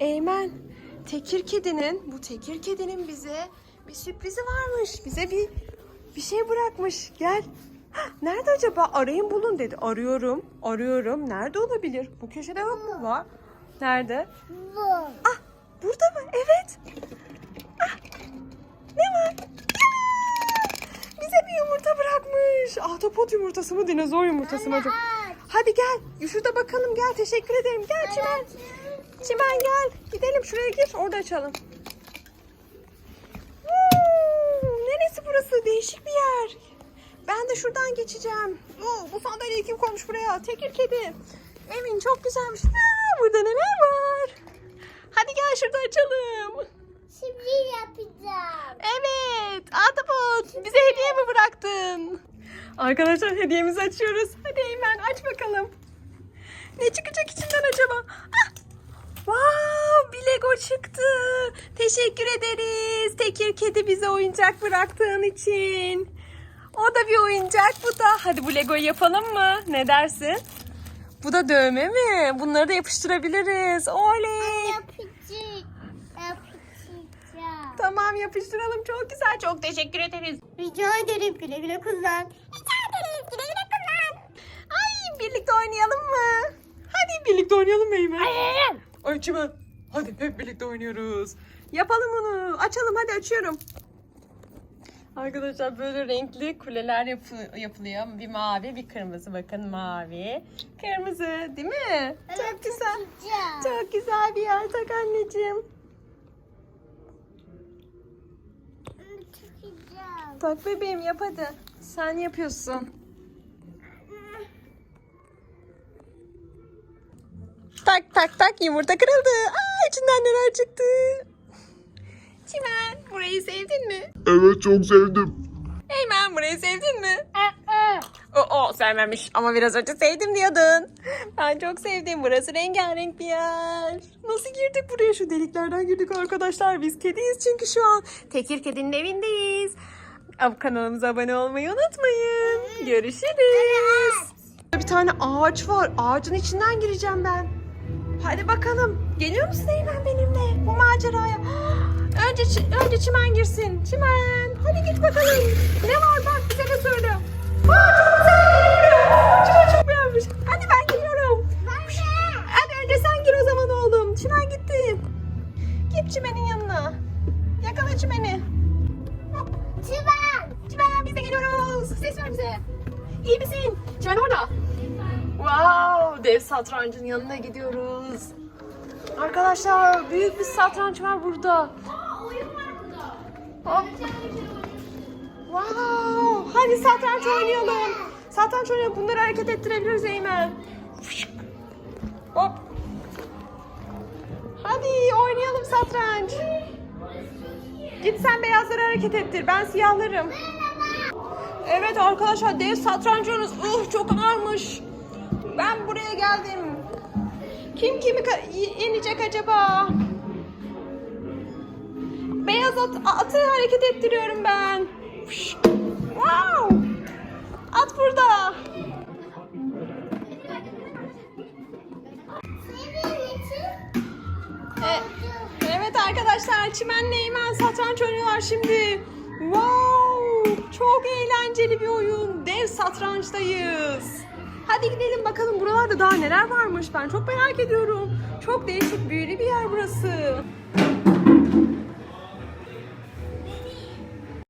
Eymen, tekir kedinin, bu tekir kedinin bize bir sürprizi varmış. Bize bir bir şey bırakmış. Gel. Hah, Nerede acaba? Arayın bulun dedi. Arıyorum, arıyorum. Nerede olabilir? Bu köşede yok mu? Var. Nerede? Bu. Ah, burada mı? Evet. Ah, ne var? Aa, Bize bir yumurta bırakmış. Ahtapot yumurtası mı, dinozor yumurtası mı acaba? Hadi gel. Şurada bakalım gel. Teşekkür ederim. Gel Çimen. Çimen gel. Gidelim şuraya gir. Orada açalım. Hmm, neresi burası? Değişik bir yer. Ben de şuradan geçeceğim. Oo, bu sandalyeyi kim koymuş buraya? Tekir kedi. Emin çok güzelmiş. Aa, burada neler var? Hadi gel şurada açalım. Şimdi yapacağım. Evet. Ahtapot bize hediye mi bıraktın? Arkadaşlar hediyemizi açıyoruz. Hadi Eymen aç bakalım. Ne çıkacak içinden acaba? Ah! Wow, bir Lego çıktı. Teşekkür ederiz. Tekir kedi bize oyuncak bıraktığın için. O da bir oyuncak bu da. Hadi bu Lego'yu yapalım mı? Ne dersin? Bu da dövme mi? Bunları da yapıştırabiliriz. Oley. Tamam yapıştıralım. Çok güzel. Çok teşekkür ederiz. Rica ederim güle güle kullan. Rica ederim güle güle kullan. Ay birlikte oynayalım mı? Hadi birlikte oynayalım Eymen? Ay Çimen. Hadi hep birlikte oynuyoruz. Yapalım onu. Açalım hadi açıyorum. Arkadaşlar böyle renkli kuleler yapı- yapılıyor. Bir mavi bir kırmızı. Bakın mavi. Kırmızı değil mi? Çok güzel. Yapacağım. Çok güzel bir yer tak anneciğim. Tak bebeğim yap hadi. Sen yapıyorsun. Tak tak tak yumurta kırıldı. Aa içinden neler çıktı. Çimen burayı sevdin mi? Evet çok sevdim. Eymen burayı sevdin mi? O, o sevmemiş ama biraz önce sevdim diyordun. Ben çok sevdim. Burası rengarenk bir yer. Nasıl girdik buraya? Şu deliklerden girdik arkadaşlar. Biz kediyiz çünkü şu an. Tekir Kedi'nin evindeyiz. Ab- Kanalımıza abone olmayı unutmayın. Görüşürüz. Bir tane ağaç var. Ağacın içinden gireceğim ben. Hadi bakalım. Geliyor musun Eymen benimle bu maceraya? Önce önce çimen girsin. Çimen. Hadi git bakalım. Ne var bak bize de söyle. Aa, çok güzel. Çimen çok beğenmiş. Hadi ben geliyorum. Hadi önce sen gir o zaman oğlum. Çimen gitti. Git çimenin yanına. Yakala çimeni. Çıvan. Çimen biz de geliyoruz. Ses ver bize. İyi misin? Çimen orada. Wow, dev satrancın yanına gidiyoruz. Arkadaşlar büyük bir satranç var burada. Hop. Wow, hadi satranç oynayalım. Satranç oynayalım. Bunları hareket ettirebiliriz Eymen. Hop. Hadi oynayalım satranç. Git sen beyazları hareket ettir. Ben siyahlarım. Evet arkadaşlar dev satranç oynuyoruz. Uh çok ağırmış. Ben buraya geldim. Kim kimi yenecek acaba? Beyaz at, atı hareket ettiriyorum ben. Wow! At burada. Senin için E, evet arkadaşlar Çimen'le Eymen satranç oynuyorlar şimdi. Wow! Çok eğlenceli bir oyun. Dev satrançtayız. Hadi gidelim bakalım buralarda daha neler varmış. Ben çok merak ediyorum. Çok değişik büyülü bir yer burası.